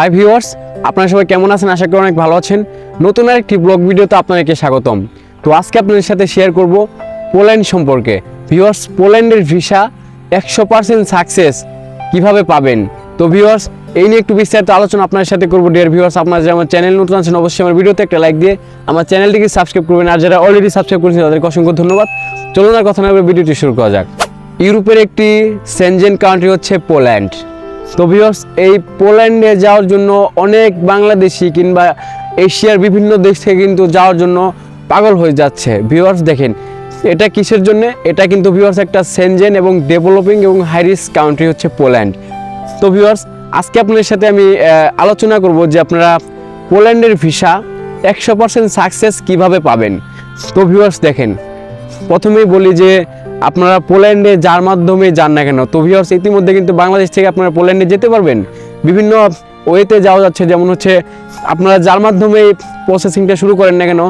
Hi viewers আপনারা সবাই কেমন আছেন? আশা করি অনেক ভালো আছেন। নতুন আরেকটি ব্লগ ভিডিওতে আপনাদেরকে স্বাগতম। তো আজকে আপনাদের সাথে শেয়ার করব পোল্যান্ড সম্পর্কে। ভিউয়ার্স পোল্যান্ডের ভিসা একশো পার্সেন্ট সাকসেস কীভাবে পাবেন? তো ভিউয়ার্স এই নিয়ে একটু বিস্তারিত আলোচনা আপনার সাথে করব। ডিয়ার ভিউয়ার্স আপনারা যারা আমার চ্যানেল নতুন আছেন, অবশ্যই আমার ভিডিওতে একটা লাইক দিয়ে আমার চ্যানেলটিকে সাবস্ক্রাইব করবেন। আর যারা অলরেডি সাবস্ক্রাইব করেছেন, তাদেরকে অসংখ্য ধন্যবাদ। চলুন আর কথা না ভিডিওটি শুরু করা যাক। ইউরোপের একটি সেনজেন কান্ট্রি হচ্ছে পোল্যান্ড তো ভিউয়ার্স এই পোল্যান্ডে যাওয়ার জন্য অনেক বাংলাদেশি কিংবা এশিয়ার বিভিন্ন দেশ থেকে কিন্তু যাওয়ার জন্য পাগল হয়ে যাচ্ছে। ভিউয়ার্স দেখেন, এটা কিসের জন্য? এটা কিন্তু ভিউয়ার্স একটা সেনজেন এবং ডেভেলপিং এবং হাই রিস্ক কান্ট্রি হচ্ছে পোল্যান্ড তো ভিউয়ার্স আজকে আপনাদের সাথে আমি আলোচনা করব যে আপনারা পোল্যান্ডের ভিসা একশো পার্সেন্ট সাকসেস কীভাবে পাবেন। তো ভিউয়ার্স দেখেন, প্রথমেই বলি যে আপনারা পোল্যান্ডে যার মাধ্যমে যান না কেন? তো ভিউয়ার্স ইতিমধ্যে কিন্তু বাংলাদেশ থেকে আপনারা পোল্যান্ডে যেতে পারবেন। বিভিন্ন ওয়েতে যাওয়া যাচ্ছে, যেমন হচ্ছে আপনারা যার মাধ্যমে প্রসেসিংটা শুরু করেন না কেন,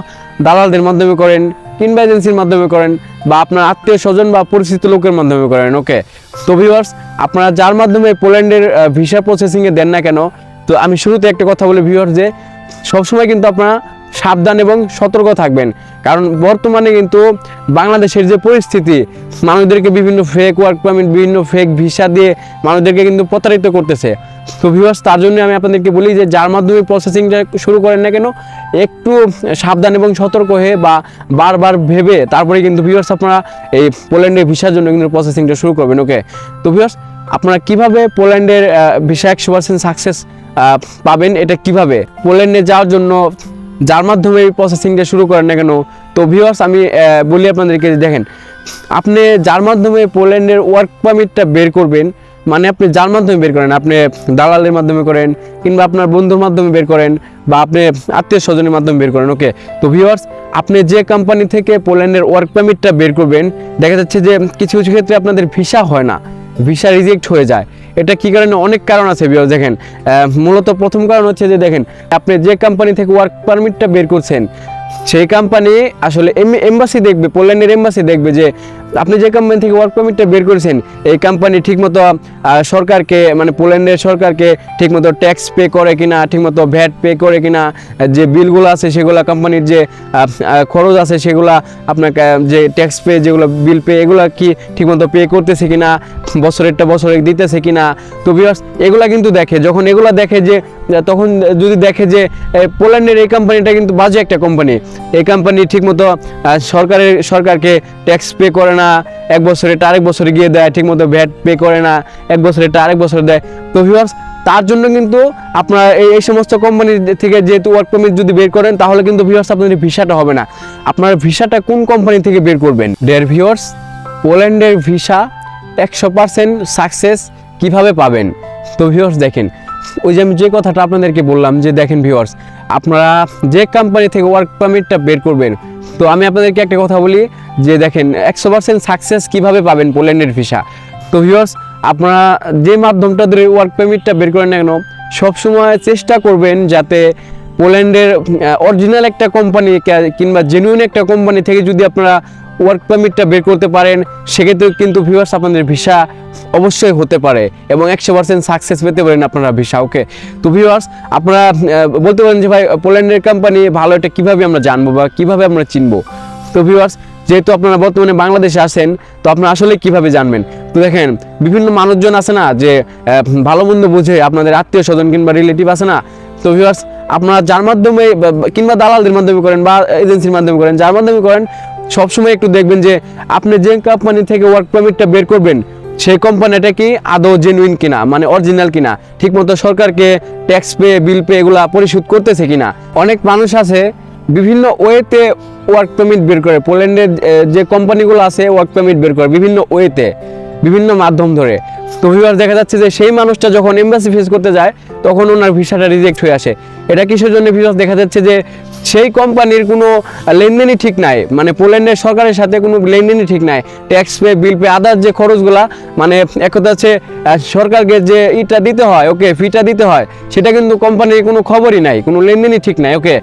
দালালদের মাধ্যমে করেন, কিংবা এজেন্সির মাধ্যমে করেন, বা আপনার আত্মীয় স্বজন বা পরিচিত লোকের মাধ্যমে করেন ওকে তো ভিউয়ার্স আপনারা যার মাধ্যমে পোল্যান্ডের ভিসা প্রসেসিংয়ে দেন না কেন, তো আমি শুরুতে একটা কথা বলি ভিউয়ার্স যে সবসময় কিন্তু আপনারা সাবধান এবং সতর্ক থাকবেন। কারণ বর্তমানে কিন্তু বাংলাদেশের যে পরিস্থিতি, মানুষদেরকে বিভিন্ন ফেক ওয়ার্ক পারমিট বিভিন্ন ফেক ভিসা দিয়ে মানুষদেরকে কিন্তু প্রতারিত করতেছে। তো ভিউয়ার্স তার জন্য আমি আপনাদেরকে বলি যে, যার মাধ্যমে প্রসেসিংটা শুরু করেন না কেন, একটু সাবধান এবং সতর্ক হয়ে বা বারবার ভেবে তারপরে কিন্তু ভিউয়ার্স আপনারা এই পোল্যান্ডের ভিসার জন্য কিন্তু প্রসেসিংটা শুরু করবেন ওকে তো ভিউয়ার্স আপনারা কীভাবে পোল্যান্ডের ভিসা একশো পার্সেন্ট সাকসেস পাবেন? এটা কীভাবে? পোল্যান্ডে যাওয়ার জন্য যার মাধ্যমে এই প্রসেসিংটা শুরু করেন না কেন? তো ভিউয়ার্স আমি বলি আপনাদেরকে দেখেন, আপনি যার মাধ্যমে পোল্যান্ডের ওয়ার্ক পারমিটটা বের করবেন মানে আপনি যার মাধ্যমে বের করেন, আপনি দালালের মাধ্যমে করেন, কিংবা আপনার বন্ধুর মাধ্যমে বের করেন, বা আপনি আত্মীয় স্বজনের মাধ্যমে বের করেন ওকে তো ভিউয়ার্স আপনি যে কোম্পানি থেকে পোল্যান্ডের ওয়ার্ক পারমিটটা বের করবেন, দেখা যাচ্ছে যে কিছু কিছু ক্ষেত্রে আপনাদের ভিসা হয় না। ভিসা রিজেক্ট হয়ে যায়। এটা কি কারণে? অনেক কারণ আছে বিয়স দেখেন। মূলত প্রথম কারণ হচ্ছে যে, দেখেন, আপনি যে কোম্পানি থেকে ওয়ার্ক পারমিটটা বের করছেন, সেই কোম্পানি আসলে এম্বাসি দেখবে পোল্যান্ডের এম্বাসি দেখবে যে আপনি যে কোম্পানি থেকে ওয়ার্ক পারমিটটা বের করেছেন, এই কোম্পানি ঠিকমতো সরকারকে মানে পোল্যান্ডের সরকারকে ঠিকমতো ট্যাক্স পে করে কিনা, ঠিকমতো ভ্যাট পে করে কিনা, যে বিলগুলো আছে সেগুলো কোম্পানির যে খরচ আছে সেগুলা আপনাকে, যে ট্যাক্স পে যেগুলো বিল পে এগুলো কি ঠিকমতো পে করতেছে কিনা, বছরেরটা বছরে দিতেছে কিনা? তো ভিউয়ার্স এগুলা কিন্তু দেখে, যখন এগুলা দেখে যে, তখন যদি দেখে যে পোল্যান্ডের এই কোম্পানিটা কিন্তু বাজে একটা কোম্পানি এই কোম্পানি ঠিকমতো সরকারের, সরকারকে ট্যাক্স পে করে না, এক বছরে এটা আরেক বছরে গিয়ে দেয়, ঠিকমতো ভ্যাট পে করে না, এক বছরে এটা আরেক বছরে দেয়। তো ভিউয়ার্স তার জন্য কিন্তু আপনার এই সমস্ত কোম্পানি থেকে যেহেতু ওয়ার্ক পারমিট যদি বের করেন, তাহলে কিন্তু ভিউয়ার্স আপনাদের ভিসাটা হবে না। আপনার ভিসাটা কোন কোম্পানি থেকে বের করবেন? ডেয়ার ভিউয়ার্স পোল্যান্ডের ভিসা একশো পার্সেন্ট সাকসেস কীভাবে পাবেন? তো ভিউয়ার্স দেখেন, ওই যে আমি যে কথাটা আপনাদেরকে বললাম, যে দেখেন ভিউয়ার্স আপনারা যে কোম্পানি থেকে ওয়ার্ক পারমিটটা বের করবেন তো আমি আপনাদেরকে একটা কথা বলি যে দেখেন, একশো পার্সেন্ট সাকসেস কীভাবে পাবেন পোল্যান্ডের ভিসা? তো ভিউয়ার্স আপনারা যে মাধ্যমটা ধরে ওয়ার্ক পারমিটটা বের করেন না কেন, সবসময় চেষ্টা করবেন যাতে পোল্যান্ডের অরিজিনাল একটা কোম্পানি কিংবা জেনুইন একটা কোম্পানি থেকে যদি আপনারা ওয়ার্ক পারমিটটা বের করতে পারেন সেক্ষেত্রে কিন্তু ভিউয়ার্স আপনাদের ভিসা অবশ্যই হতে পারে এবং একশো পার্সেন্ট সাকসেস পেতে পারেন আপনারা ভিসা ওকে তো ভিউয়ার্স আপনারা বলতে পারেন যে ভাই, পোল্যান্ডের কোম্পানি ভালো, এটা কীভাবে আমরা জানব বা কীভাবে আমরা চিনবো? তো ভিউয়ার্স যেহেতু আপনারা বর্তমানে বাংলাদেশে আছেন, তো আপনারা আসলে কীভাবে জানবেন? তো দেখেন, বিভিন্ন মানুষজন আছে না যে ভালো মন্দ বুঝে আপনাদের আত্মীয় স্বজন কিংবা রিলেটিভ আছে না? তো ভিউয়ার্স আপনারা যার মাধ্যমে কিংবা দালালদের মাধ্যমে করেন বা এজেন্সির মাধ্যমে করেন, যার মাধ্যমে করেন সবসময় একটু দেখবেন যে আপনি যে কোম্পানি থেকে ওয়ার্ক পারমিটটা বের করবেন, সেই কোম্পানিটা কি আদৌ জেনুইন কিনা মানে অরিজিনাল কিনা, ঠিকমতো সরকারকে ট্যাক্স পে বিল পে এগুলা পরিশোধ করতেছে কিনা? অনেক মানুষ আছে, বিভিন্ন ওয়েতে ওয়ার্ক পারমিট বের করে পোল্যান্ডের যে কোম্পানিগুলো আছে ওয়ার্ক পারমিট বের করে, বিভিন্ন ওয়েতে বিভিন্ন মাধ্যম ধরে। তো ভিউয়ার দেখা যাচ্ছে যে সেই মানুষটা যখন এমবাসি ফেস করতে যায়, তখন ওনার ভিসাটা রিজেক্ট হয়ে আসে। এটা কিসের জন্য ভিউয়ার দেখা যাচ্ছে যে সেই কোম্পানির কোনো লেনদেনই ঠিক নাই। মানে পোল্যান্ডের সরকারের সাথে কোনো লেনদেনই ঠিক নাই। Tax pay bill pay other যে খরচগুলা মানে এক কথা হচ্ছে সরকারকে যে ইটা দিতে হয়, ওকে ফিটা দিতে হয়, সেটা কিন্তু কোম্পানির কোনো খবরই নাই, কোনো লেনদেনই ঠিক নাই, ওকে।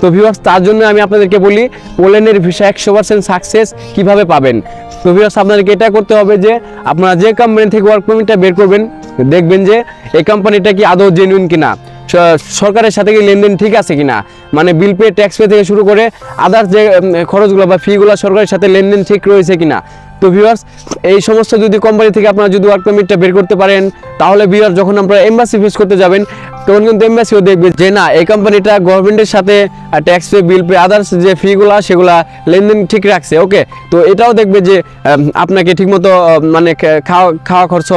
তো ভিউয়ার্স তার জন্য আমি আপনাদেরকে বলি, পোল্যান্ডের ভিসা একশো পার্সেন্ট সাকসেস কীভাবে পাবেন? তো ভিউয়ার্স আপনাদেরকে এটা করতে হবে যে, আপনারা যে কোম্পানি থেকে ওয়ার্ক পারমিটটা বের করবেন, দেখবেন যে, এই কোম্পানিটা কি আদৌ জেনুইন কিনা। সরকারের সাথে কি লেনদেন ঠিক আছে কিনা? মানে বিল পে ট্যাক্স পে থেকে শুরু করে আদার্স যে খরচগুলো বা ফিগুলো সরকারের সাথে লেনদেন ঠিক রয়েছে কিনা? তো ভিউয়ার্স এই সমস্ত যদি কোম্পানি থেকে আপনারা যদি ওয়ার্ক পারমিটটা বের করতে পারেন তাহলে ভিউয়ার যখন আপনারা এম্বাসি ফেস করতে যাবেন, তখন কিন্তু এম্বাসিও দেখবে যে না, এই কোম্পানিটা গভর্নমেন্টের সাথে tax pay bill pay others যে ফিগুলা সেগুলা লেনদেন ঠিক রাখছে ওকে তো এটাও দেখবে যে আপনাকে ঠিকমতো মানে খাওয়া খাওয়া খরচ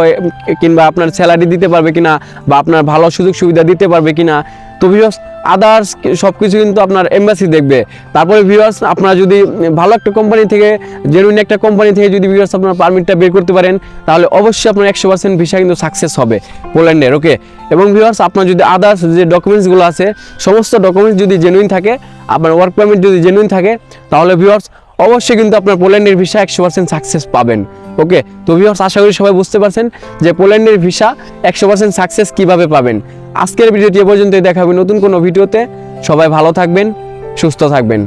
কিংবা আপনার স্যালারি দিতে পারবে কিনা, বা আপনার ভালো সুযোগ সুবিধা দিতে পারবে কিনা। তো ভিউয়ার্স আদার্স সব কিছু কিন্তু আপনার এম্বাসি দেখবে। তারপরে ভিউয়ার্স আপনারা যদি ভালো একটা কোম্পানি থেকে জেনুইন একটা কোম্পানি থেকে যদি ভিউয়ার্স আপনার পারমিটটা বের করতে পারেন, তাহলে অবশ্যই আপনার একশো পার্সেন্ট ভিসা কিন্তু সাকসেস হবে পোল্যান্ডের ওকে এবং ভিউয়ার্স আপনার যদি আদার্স যে ডকুমেন্টসগুলো আছে, সমস্ত ডকুমেন্টস যদি জেনুইন থাকে, আপনার ওয়ার্ক পারমিট যদি জেনুইন থাকে, তাহলে ভিউয়ার্স অবশ্যই কিন্তু আপনার পোল্যান্ডের ভিসা একশো পার্সেন্ট সাকসেস পাবেন ওকে তো ভিউয়ার্স আশা করি সবাই বুঝতে পারছেন যে পোল্যান্ডের ভিসা একশো পার্সেন্ট সাকসেস কীভাবে পাবেন। আজকের ভিডিওটি এ পর্যন্তই দেখাবে নতুন কোনো ভিডিওতে। সবাই ভালো থাকবেন, সুস্থ থাকবেন।